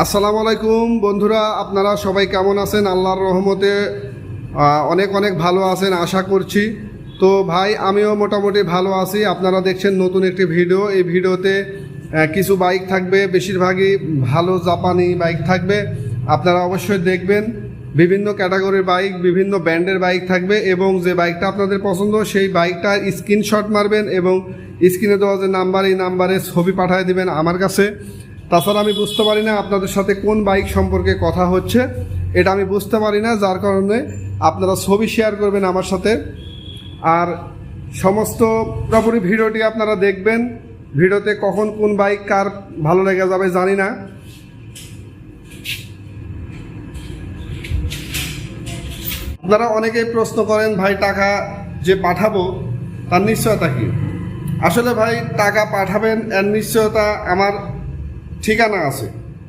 আসসালামু আলাইকুম, বন্ধুরা, আপনারা সবাই কেমন আছেন? আল্লাহর রহমতে অনেক অনেক ভালো আছেন, আশা করছি। তো ভাই, আমিও মোটামুটি ভালো আছি। আপনারা দেখছেন নতুন একটি ভিডিও। এই ভিডিওতে কিছু বাইক থাকবে। বেশিরভাগই ভালো জাপানি বাইক থাকবে। আপনারা অবশ্যই দেখবেন। বিভিন্ন ক্যাটাগরির বাইক, বিভিন্ন ব্র্যান্ডের বাইক থাকবে এবং যে বাইকটা আপনাদের পছন্দ, সেই বাইকটার স্ক্রিনশট মারবেন এবং স্ক্রিনে দেওয়া যে নাম্বার, এই নাম্বারে ছবি পাঠিয়ে দিবেন আমার কাছে। তাছাড়া আমি বুঝতে পারি না আপনাদের সাথে কোন বাইক সম্পর্কে কথা হচ্ছে। এটা আমি বুঝতে পারি না, যার কারণে আপনারা ছবি শেয়ার করবেন আমার সাথে। আর সমস্ত পুরোপুরি ভিডিওটি আপনারা দেখবেন, ভিডিওতে কখন কোন বাইক কার ভালো লেগে যাবে জানি না। আপনারা অনেকেই প্রশ্ন করেন, ভাই, টাকা যে পাঠাবো, তার নিশ্চয়তা কি? আসলে ভাই, টাকা পাঠাবেন, এর নিশ্চয়তা আমার ঠিকানা আছে।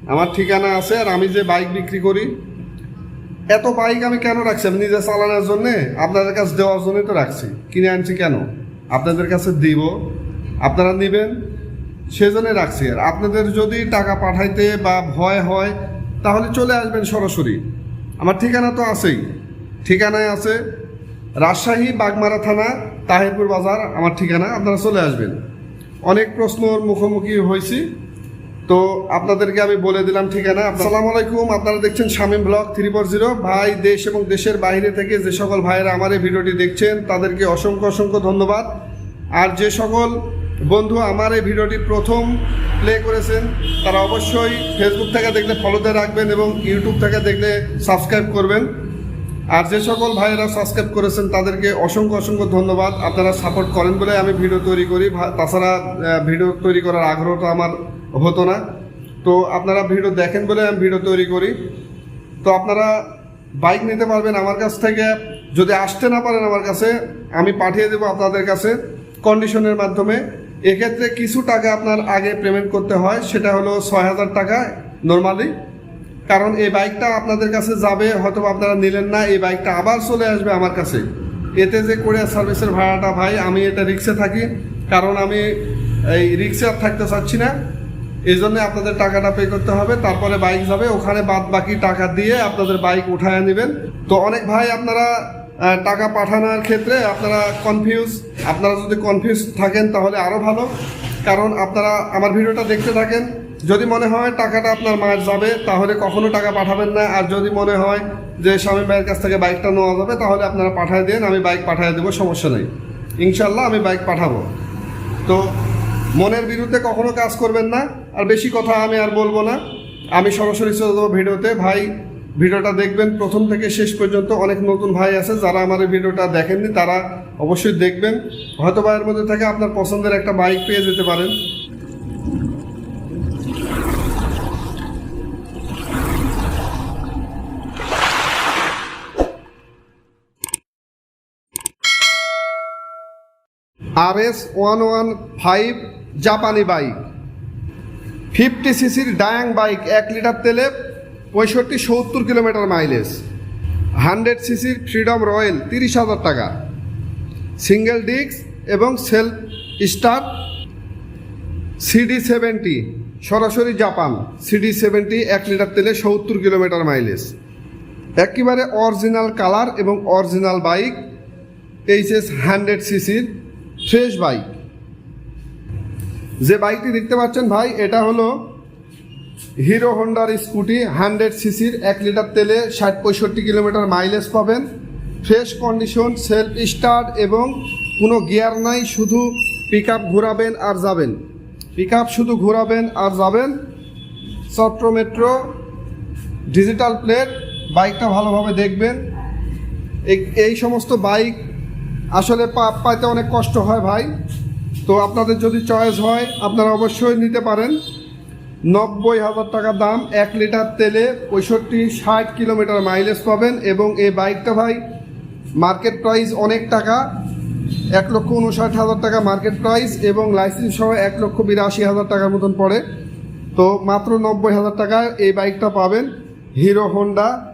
আমার ঠিকানা আছে আর আমি যে বাইক বিক্রি করি, এত বাইক আমি কেন রাখছি? আমি নিজে চালানোর জন্যে আপনাদের কাছে দেওয়ার জন্যই তো রাখছি। কিনে আনছি কেন? আপনাদের কাছে দিব, আপনারা নেবেন, সেজন্য রাখছি। আর আপনাদের যদি টাকা পাঠাইতে বা ভয় হয়, তাহলে চলে আসবেন সরাসরি। আমার ঠিকানা তো আছেই। ঠিকানায় আছে রাজশাহী, বাগমারা থানা, তাহিরপুর বাজার, আমার ঠিকানা, আপনারা চলে আসবেন। অনেক প্রশ্নর মুখোমুখি হয়েছি। তো আপনাদেরকে আমি বলে দিলাম ঠিকানা। আসসালামু আলাইকুম, আপনারা দেখছেন Shamim blog three four zero. ভাই, দেশ এবং দেশের বাইরে থেকে যে সকল ভাইয়েরা আমার এই ভিডিওটি দেখছেন, তাদেরকে অসংখ্য অসংখ্য ধন্যবাদ। আর যে সকল বন্ধু আমার এই ভিডিওটি প্রথম প্লে করেছেন, তারা অবশ্যই ফেসবুক থেকে দেখলে ফলোতে রাখবেন এবং ইউটিউব থেকে দেখলে সাবস্ক্রাইব করবেন। আর যে সকল ভাইয়েরা সাবস্ক্রাইব করেছেন, তাদেরকে অসংখ্য অসংখ্য ধন্যবাদ। আপনারা সাপোর্ট করেন বলে আমি ভিডিও তৈরি করি। তাছাড়া ভিডিও তৈরি করার আগ্রহটা আমার হতো না। তো আপনারা ভিডিও দেখেন বলে আমি ভিডিও তৈরি করি। তো আপনারা বাইক নিতে পারবেন আমার কাছ থেকে। যদি আসতে না পারেন আমার কাছে, আমি পাঠিয়ে দেবো আপনাদের কাছে কন্ডিশনের মাধ্যমে। এক্ষেত্রে কিছু টাকা আপনার আগে পেমেন্ট করতে হয়, সেটা হলো ছয় হাজার টাকা নর্মালি কারণ এই বাইকটা আপনাদের কাছে যাবে হয়তো আপনারা নিলেন না, এই বাইকটা আবার চলে আসবে আমার কাছে। এতে যে কোরিয়ার সার্ভিসের ভাড়াটা, ভাই, আমি এটা রিক্সে থাকি, কারণ আমি এই রিক্সে আর থাকতে চাচ্ছি না। এই জন্য আপনাদের টাকাটা পে করতে হবে, তারপরে বাইক যাবে, ওখানে বাদ বাকি টাকা দিয়ে আপনাদের বাইক উঠায় নেবেন। তো অনেক ভাই, আপনারা টাকা পাঠানোর ক্ষেত্রে আপনারা কনফিউজ আপনারা যদি কনফিউজ থাকেন তাহলে আরও ভালো, কারণ আপনারা আমার ভিডিওটা দেখতে থাকেন। যদি মনে হয় টাকাটা আপনার মায়ের যাবে, তাহলে কখনো টাকা পাঠাবেন না। আর যদি মনে হয় যে স্বামী ভাইয়ের কাছ থেকে বাইকটা নেওয়া যাবে, তাহলে আপনারা পাঠিয়ে দেন, আমি বাইক পাঠিয়ে দেবো, সমস্যা নেই। ইনশাল্লাহ আমি বাইক পাঠাবো। তো মনের বিরুদ্ধে কখনো কাজ করবেন না। আর বেশি কথা আমি আর বলব না। আমি সরাসরি চলে যাব ভিডিওতে। ভাই, ভিডিওটা দেখবেন, প্রথম থেকে শেষ পর্যন্ত অনেক নতুন ভাই আছে, যারা আমার এই ভিডিওটা দেখেননি, তারা অবশ্যই দেখবেন। হয়তো এর মধ্যে থেকে আপনার পছন্দের একটা বাইক পেয়ে যেতে পারেন। R S one one five জাপানি বাইক ফিফটি সিসির ডায়াং বাইক এক লিটার তেলে পঁয়ষট্টি সত্তর কিলোমিটার মাইলেজ হান্ড্রেড সিসির ফ্রিডম রয়েল তিরিশ হাজার টাকা। সিঙ্গেল ডিস্ক এবং সেলফ স্টার সিডি সেভেন্টি সরাসরি জাপান সিডি সেভেন্টি এক লিটার তেলে সত্তর কিলোমিটার মাইলেজ একেবারে অরিজিনাল কালার এবং অরিজিনাল বাইক এইচএস হান্ড্রেড সিসির ফ্রেশ বাইক যে বাইকটি দেখতে পাচ্ছেন ভাই, এটা হলো হিরো হোন্ডার স্কুটি, হান্ড্রেড সিসির এক লিটার তেলে ষাট পঁয়ষট্টি কিলোমিটার মাইলেজ পাবেন। ফ্রেশ কন্ডিশন সেলফ স্টার্ট এবং কোনো গিয়ার নাই, শুধু পিক ঘোরাবেন আর যাবেন। পিক শুধু ঘোরাবেন আর যাবেন। চট্র মেট্রো ডিজিটাল প্লেট বাইকটা ভালোভাবে দেখবেন। এই সমস্ত বাইক আসলে পা- পাইতে অনেক কষ্ট হয় ভাই। তো আপনাদের যদি চয়েস হয়, আপনারা অবশ্যই নিতে পারেন। নব্বই হাজার টাকা দাম, এক লিটার তেলে পঁয়ষট্টি ষাট কিলোমিটার মাইলেজ পাবেন এবং এই বাইকটা ভাই মার্কেট প্রাইস অনেক টাকা, এক লক্ষ উনষাট হাজার টাকা মার্কেট প্রাইস এবং লাইসেন্স সহ এক লক্ষ বিরাশি হাজার টাকার মতন পড়ে। তো মাত্র নব্বই হাজার টাকায় এই বাইকটা পাবেন। হিরো হোন্ডা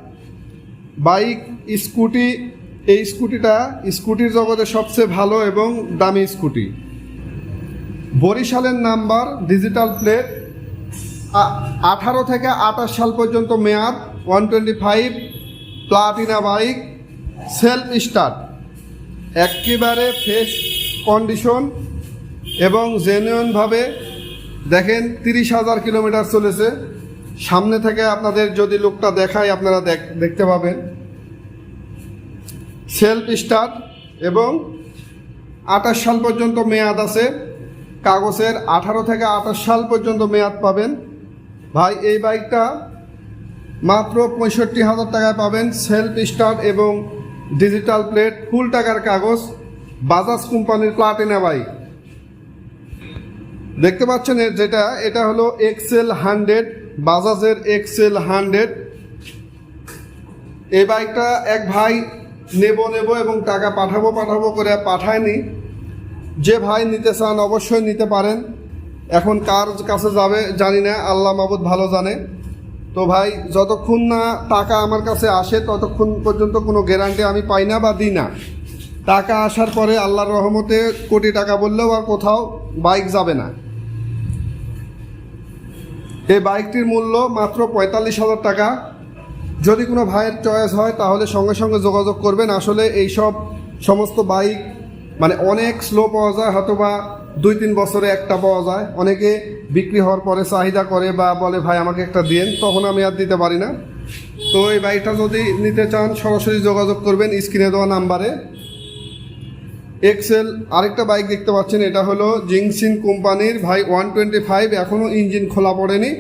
বাইক স্কুটি এই স্কুটিটা স্কুটির জগতে সবচেয়ে ভালো এবং দামি স্কুটি। বরিশালের নাম্বার ডিজিটাল প্লেট আঠারো থেকে আঠাশ সাল পর্যন্ত মেয়াদ one twenty five Platina bike self start একেবারে ফ্রেশ কন্ডিশন এবং জেনুইনভাবে দেখেন তিরিশ হাজার কিলোমিটার চলেছে। সামনে থেকে আপনাদের যদি লোকটা দেখায়, আপনারা দেখ- দেখতে পাবেন। সেলফ স্টার্ট এবং আঠাশ সাল পর্যন্ত মেয়াদ আছে। কাগজের আঠারো থেকে আঠাশ সাল পর্যন্ত মেয়াদ পাবেন। ভাই, এই বাইকটা মাত্র পঁয়ষট্টি হাজার টাকায় পাবেন। সেলফ স্টার্ট এবং ডিজিটাল প্লেট, ফুল টাকার কাগজ, বাজাজ কোম্পানির প্লাটিনা বাইক। দেখতে পাচ্ছেন যেটা, এটা হলো এক্সেল হান্ড্রেড, বাজাজের এক্সেল হান্ড্রেড। এই বাইকটা এক ভাই নেব নেব এবং টাকা পাঠাবো পাঠাবো করে পাঠায়নি। যে ভাই নিতে চান অবশ্যই নিতে পারেন। এখন কার কাছে যাবে জানি না, আল্লাহ মাবুদ ভালো জানে। তো ভাই, যতক্ষণ না টাকা আমার কাছে আসে, ততক্ষণ পর্যন্ত কোনো গ্যারান্টি আমি পাই না বা দিই না। টাকা আসার পরে আল্লাহর রহমতে কোটি টাকা বললেও আর কোথাও বাইক যাবে না। এই বাইকটির মূল্য মাত্র পঁয়তাল্লিশ হাজার টাকা। যদি কোনো ভাইয়ের চয়েস হয়, তাহলে সঙ্গে সঙ্গে যোগাযোগ করবেন। আসলে এই সব সমস্ত বাইক মানে অনেক স্লো পাওয়া যায় হয়তো বা দুই তিন বছরে একটা পাওয়া যায়। অনেকে বিক্রি হওয়ার পরে চাহিদা করে বা বলে, ভাই, আমাকে একটা দিন তখন আমি আর দিতে পারি না। তো এই বাইকটা যদি নিতে চান, সরাসরি যোগাযোগ করবেন স্ক্রিনে দেওয়া নাম্বারে। এক্সেল আরেকটা বাইক দেখতে পাচ্ছেন, এটা হলো জিংসিন কোম্পানির, ভাই, ওয়ান টোয়েন্টি ফাইভ। এখনও ইঞ্জিন খোলা পড়েনি।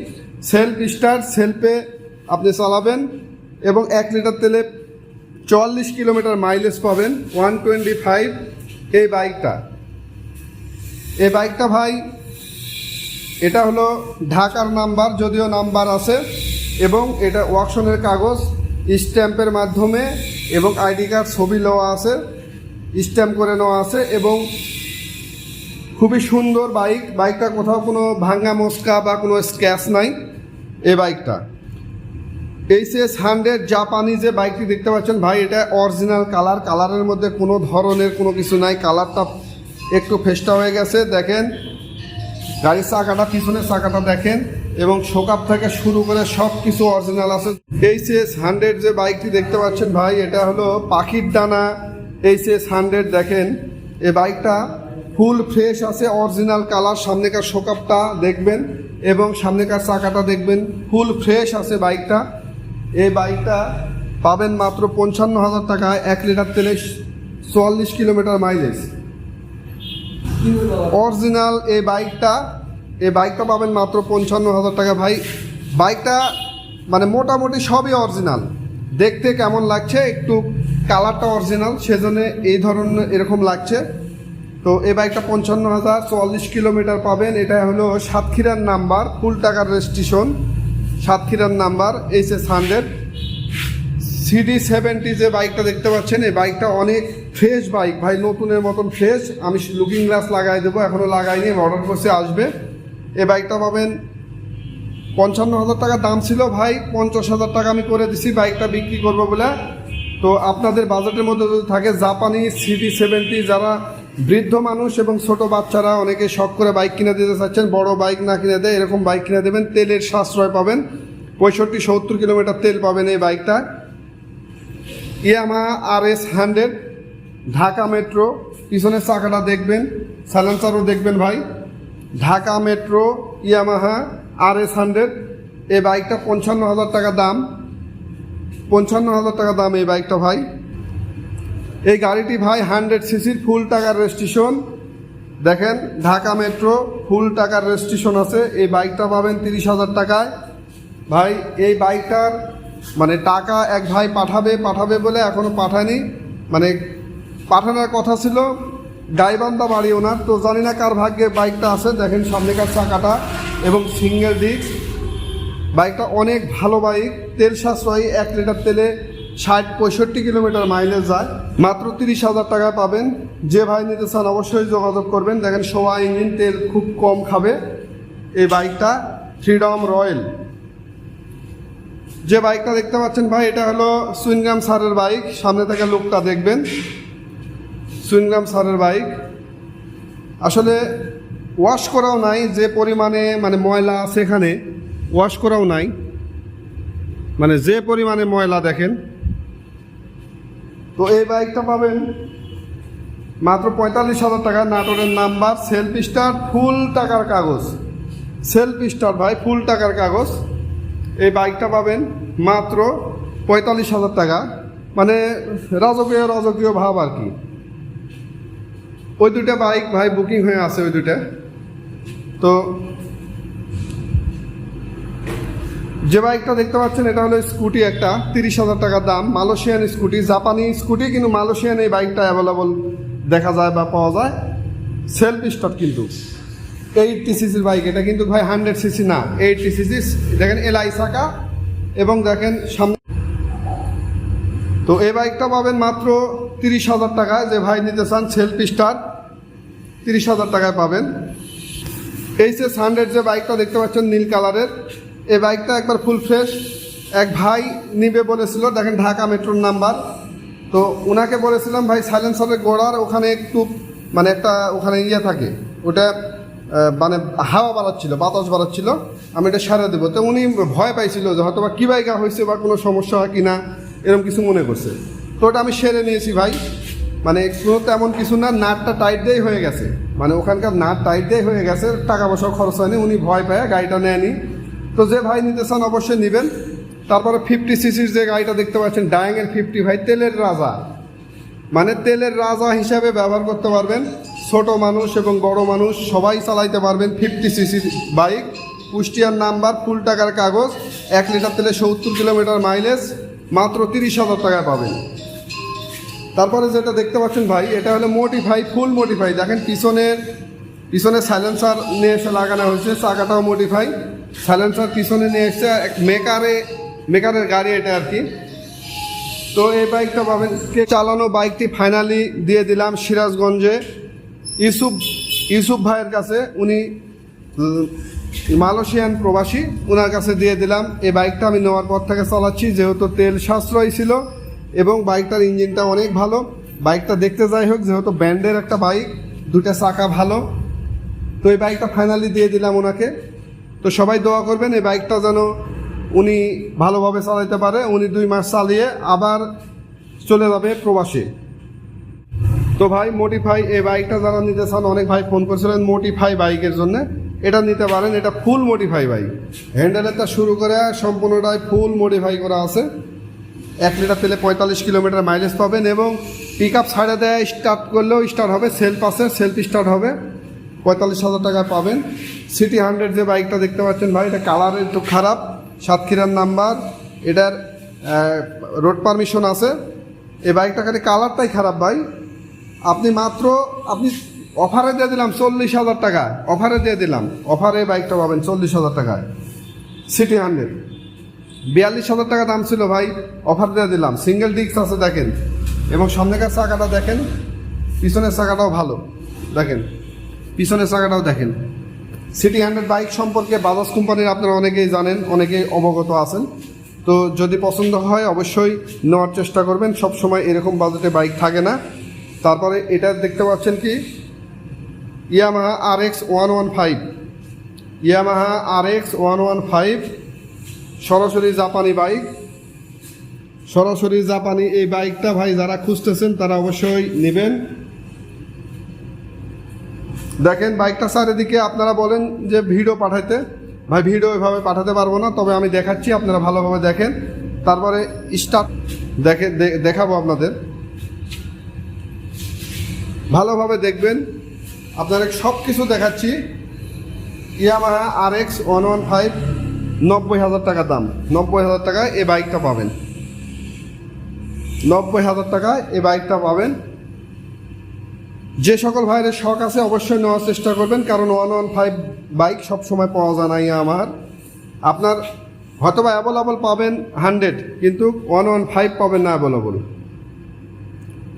সেলফ স্টার্ট, সেলফে আপনি চালাবেন। এবং এক লিটার তেলে চুয়াল্লিশ কিলোমিটার মাইলেজ পাবেন ওয়ান টোয়েন্টি ফাইভ এই বাইকটা এই বাইকটা ভাই, এটা হলো ঢাকার নাম্বার, যদিও নাম্বার আছে, এবং এটা ওয়াকশনের কাগজ, স্ট্যাম্পের মাধ্যমে, এবং আইডি কার্ড, ছবি নেওয়া আছে, স্ট্যাম্প করে নেওয়া আছে, এবং খুবই সুন্দর বাইক বাইকটা কোথাও কোনো ভাঙ্গা মস্কা বা কোনো স্ক্র্যাচ নাই, এই বাইকটা এইচএস হান্ড্রেড জাপানি যে বাইকটি দেখতে পাচ্ছেন। ভাই, এটা অরিজিনাল কালার কালারের মধ্যে কোনো ধরনের কোনো কিছু নাই। কালারটা একটু ফেস্টা হয়ে গেছে, দেখেন। গাড়ির চাকাটা, পিছনের চাকাটা দেখেন এবং শোকাপ থেকে শুরু করে সব কিছু অরিজিনাল আছে এইচএস হান্ড্রেড যে বাইকটি দেখতে পাচ্ছেন ভাই, এটা হলো পাখির ডানা। এইচএস হান্ড্রেড দেখেন এই বাইকটা ফুল ফ্রেশ আছে অরিজিনাল কালার সামনেকার শোকাপটা দেখবেন এবং সামনেকার চাকাটা দেখবেন, ফুল ফ্রেশ আছে বাইকটা। এই বাইকটা পাবেন মাত্র পঞ্চান্ন হাজার টাকায় এক লিটার তেলে চুয়াল্লিশ কিলোমিটার মাইলেজ অরিজিনাল এই বাইকটা এই বাইকটা পাবেন মাত্র পঞ্চান্ন হাজার টাকা ভাই। বাইকটা মানে মোটামুটি সবই অরিজিনাল দেখতে কেমন লাগছে, একটু কালারটা অরিজিনাল সেজন্য এই ধরনের এরকম লাগছে। তো এই বাইকটা পঞ্চান্ন হাজার, চুয়াল্লিশ কিলোমিটার পাবেন। এটা হলো সাতক্ষীরার নাম্বার ফুল টাকার রেজিস্ট্রেশন। সাতক্ষীরার number H S hundred CD seventy যে বাইকটা দেখতে পাচ্ছেন, এই বাইকটা অনেক ফ্রেশ বাইক। ভাই, নতুনের মতন ফ্রেশ আমি লুকিং গ্লাস লাগাই দেবো এখনও লাগাইনি অর্ডার করছে, আসবে। এই বাইকটা পাবেন পঞ্চান্ন হাজার টাকা দাম ছিল, ভাই, পঞ্চাশ হাজার টাকা আমি করে দিছি, বাইকটা বিক্রি করব বলে। তো আপনাদের বাজেটের মধ্যে যদি থাকে, জাপানি সিডি সেভেন্টি যারা বৃদ্ধ মানুষ এবং ছোট বাচ্চারা অনেকে শখ করে বাইক কিনে দিতে চাচ্ছেন, বড় বাইক না কিনে দেয়, এরকম বাইক কিনে দেবেন, তেলের সাশ্রয় পাবেন, পঁয়ষট্টি, সত্তর কিলোমিটার তেল পাবেন এই বাইকটা। Yamaha R S hundred, Dhaka metro, পিছনের চাকাটা দেখবেন, সাইলেন্সারও দেখবেন ভাই। Dhaka metro, Yamaha R S hundred, এই বাইকটা পঞ্চান্ন হাজার টাকা দাম। পঞ্চান্ন হাজার টাকা দাম এই বাইকটা ভাই। এই গাড়িটি ভাই হান্ড্রেড সিসির ফুল টাকার রেজিস্ট্রেশন। দেখেন, ঢাকা মেট্রো, ফুল টাকার রেজিস্ট্রেশন আছে। এই বাইকটা পাবেন তিরিশ হাজার টাকায়। ভাই, এই বাইকটার মানে টাকা এক ভাই পাঠাবে পাঠাবে বলে এখনও পাঠায়নি। মানে পাঠানোর কথা ছিল গাইবান্ধা বাড়ি ওনার। তো জানি না কার ভাগ্যে বাইকটা আছে। দেখেন সামনেকার চাকাটা এবং সিঙ্গেল ডিস্ক। বাইকটা অনেক ভালো বাইক। তেল সাশ্রয়ী, এক লিটার তেলে ষাট পঁয়ষট্টি কিলোমিটার মাইলেজ যায়। মাত্র তিরিশ হাজার টাকায় পাবেন। যে ভাই নিতে চান অবশ্যই যোগাযোগ করবেন। দেখেন সোয়া ইঞ্জিন তেল খুব কম খাবে এই বাইকটা ফ্রিডম রয়্যাল যে বাইকটা দেখতে পাচ্ছেন ভাই, এটা হলো সুইনগ্রাম সারের বাইক। সামনে থেকে লোকটা দেখবেন। সুইনগ্রাম সারের বাইক। আসলে ওয়াশ করাও নাই, যে পরিমাণে মানে ময়লা আছে এখানে ওয়াশ করাও নাই। মানে যে পরিমাণে ময়লা দেখেন তো এই বাইকটা পাবেন মাত্র পঁয়তাল্লিশ হাজার টাকা। নাটোরের নাম্বার সেলফ স্টার ফুল টাকার কাগজ। সেলফ স্টার ভাই ফুল টাকার কাগজ। এই বাইকটা পাবেন মাত্র পঁয়তাল্লিশ হাজার টাকা। মানে রাজকীয় রাজকীয় ভাব আর কি। ওই দুটা বাইক ভাই বুকিং হয়ে আছে ওই দুটা তো যে বাইকটা দেখতে পাচ্ছেন, এটা হলো স্কুটি একটা, তিরিশ হাজার টাকার দাম। মালয়েশিয়ান স্কুটি, জাপানি স্কুটি, কিন্তু মালয়েশিয়ান এই বাইকটা অ্যাভেলেবল দেখা যায় বা পাওয়া যায়। সেলফ স্টার্ট কিন্তু। এইটটি সিসির বাইক, এটা কিন্তু ভাই হান্ড্রেড সিসি না। এইটটি সিসি দেখেন এলআই চাকা এবং দেখেন সামনে তো এই বাইকটা পাবেন মাত্র তিরিশ হাজার টাকায়। যে ভাই নিতে চান সেলফ স্টার্ট তিরিশ হাজার টাকায় পাবেন। এইচএস হান্ড্রেড যে বাইকটা দেখতে পাচ্ছেন নীল কালারের এই বাইকটা একবার ফুল ফ্রেশ এক ভাই নিবে বলেছিল, দেখেন ঢাকা মেট্রোর নাম্বার। তো ওনাকে বলেছিলাম, ভাই সাইলেন্সারের গোড়ার ওখানে একটু মানে একটা ওখানে ইয়ে থাকে। ওটা মানে হাওয়া বাড়াচ্ছিল, বাতাস বাড়াচ্ছিল। আমি এটা সারা দেবো। তো উনি ভয় পাইছিল যে হয়তো বা কী বাইকা হয়েছে বা কোনো সমস্যা হয় কি না এরকম কিছু মনে করছে। তো ওটা আমি সেরে নিয়েছি ভাই। মানে কোনো তেমন কিছু না, নাটটা টাইট দিয়েই হয়ে গেছে। মানে ওখানকার নাট টাইট দিয়ে হয়ে গেছে, টাকা পয়সাও খরচ হয়নি, উনি ভয় পায় গাড়িটা নেয়নি। তো যে ভাই নিতে চান অবশ্যই নেবেন। তারপরে ফিফটি সিসির যে গাড়িটা দেখতে পাচ্ছেন ডায়াঙের ফিফটি ভাই, তেলের রাজা। মানে তেলের রাজা হিসাবে ব্যবহার করতে পারবেন। ছোট মানুষ এবং বড় মানুষ, সবাই চালাইতে পারবেন ফিফটি সিসির বাইক কুষ্টিয়ার নাম্বার, ফুল টাকার কাগজ, এক লিটার তেলে সত্তর কিলোমিটার মাইলেজ মাত্র তিরিশ হাজার টাকায় পাবেন। তারপরে যেটা দেখতে পাচ্ছেন ভাই, এটা হলো মোটিফাই ফুল মোটিফাই দেখেন পিছনের পিছনে সাইলেন্সার নিয়ে এসে লাগানো হয়েছে চাকাটাও মোটিফাই সাইলেন্সার পিছনে নিয়ে এসে এক মেকারে মেকারের গাড়ি এটা আর কি। তো এই বাইকটা পাবেন। কে চালানো বাইকটি ফাইনালি দিয়ে দিলাম সিরাজগঞ্জে। ইউসুফ ইউসুফ ভাইয়ের কাছে, উনি মালয়েশিয়ান প্রবাসী ওনার কাছে দিয়ে দিলাম। এই বাইকটা আমি নেওয়ার পর থেকে চালাচ্ছি, যেহেতু তেল সাশ্রয় ছিল এবং বাইকটার ইঞ্জিনটা অনেক ভালো। বাইকটা দেখতে যাই হোক, যেহেতু ব্যান্ডের একটা বাইক দুটা চাকা ভালো। তো এই বাইকটা ফাইনালি দিয়ে দিলাম ওনাকে। তো সবাই দোয়া করবেন, এই বাইকটা যেন উনি ভালোভাবে চালাতে পারে, উনি দুই মাস চালিয়ে আবার চলে যাবে প্রবাসী। তো ভাই মোটিফাই এই বাইকটা যারা নিতে চান, অনেক ভাই ফোন করেছিলেন মোটিফাই বাইকের জন্য। এটা নিতে পারেন, এটা ফুল মোটিফাই বাইক হ্যান্ডেলেরটা শুরু করে সম্পূর্ণটাই ফুল মোডিফাই করা আছে। এক লিটার তেলে পঁয়তাল্লিশ কিলোমিটার মাইলেজ পাবেন এবং পিক আপ ছাড়ে দেয় স্টার্ট করলেও স্টার্ট হবে সেলফ আছে সেলফ স্টার্ট হবে। পঁয়তাল্লিশ হাজার টাকায় পাবেন। সিটি হান্ড্রেড যে বাইকটা দেখতে পাচ্ছেন ভাই, এটা কালার একটু খারাপ, সাতক্ষীরার নাম্বার এটার রোড পারমিশন আছে। এই বাইকটা খালি কালারটাই খারাপ ভাই। আপনি মাত্র, আপনি অফারে দিয়ে দিলাম চল্লিশ হাজার টাকায় অফারে দিয়ে দিলাম। অফারে বাইকটা পাবেন চল্লিশ হাজার টাকায়। সিটি হান্ড্রেড বিয়াল্লিশ হাজার টাকা দাম ছিল ভাই। অফার দিয়ে দিলাম। সিঙ্গেল ডিস্ক আছে দেখেন। এবং সামনেকার চাকাটা দেখেন, পিছনের চাকাটাও ভালো। দেখেন। পিছনের চাকাটাও দেখেন। সিটি হান্ড্রেড বাইক সম্পর্কে বাজাজ কোম্পানির আপনারা অনেকেই জানেন, অনেকেই অবগত আছেন। তো যদি পছন্দ হয়, অবশ্যই নেওয়ার চেষ্টা করবেন। সব সময় এরকম বাজেটে বাইক থাকে না। তারপরে এটা দেখতে পাচ্ছেন কি? Yamaha R X one one five Yamaha R X one one five সরাসরি জাপানি বাইক সরাসরি জাপানি এই বাইকটা ভাই, যারা খুঁজতেছেন, তারা অবশ্যই নেবেন। দেখেন বাইকটা চারিদিকে আপনারা বলেন যে ভিডিও পাঠাইতে। ভাই, ভিডিও এভাবে পাঠাতে পারব না, তবে আমি দেখাচ্ছি, আপনারা ভালোভাবে দেখেন। তারপরে স্টার্ট দেখে দেখাবো আপনাদের। ভালোভাবে দেখবেন, আপনাদের সব কিছু দেখাচ্ছি। Yamaha R X one one five, নব্বই হাজার টাকা দাম। নব্বই হাজার টাকায় এই বাইকটা পাবেন। নব্বই হাজার টাকায় এই বাইকটা পাবেন। যে সকল ভাইয়ের শখ আছে অবশ্যই নেওয়ার চেষ্টা করবেন, কারণ ওয়ান ওয়ান ফাইভ বাইক সবসময় পাওয়া যায় নাই আমার। আপনার হয়তো বা অ্যাভেলেবল পাবেন হান্ড্রেড কিন্তু ওয়ান ওয়ান ফাইভ পাবেন না অ্যাভেলেবল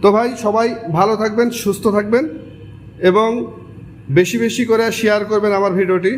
তো ভাই, সবাই ভালো থাকবেন, সুস্থ থাকবেন, এবং বেশি বেশি করে শেয়ার করবেন আমার ভিডিওটি।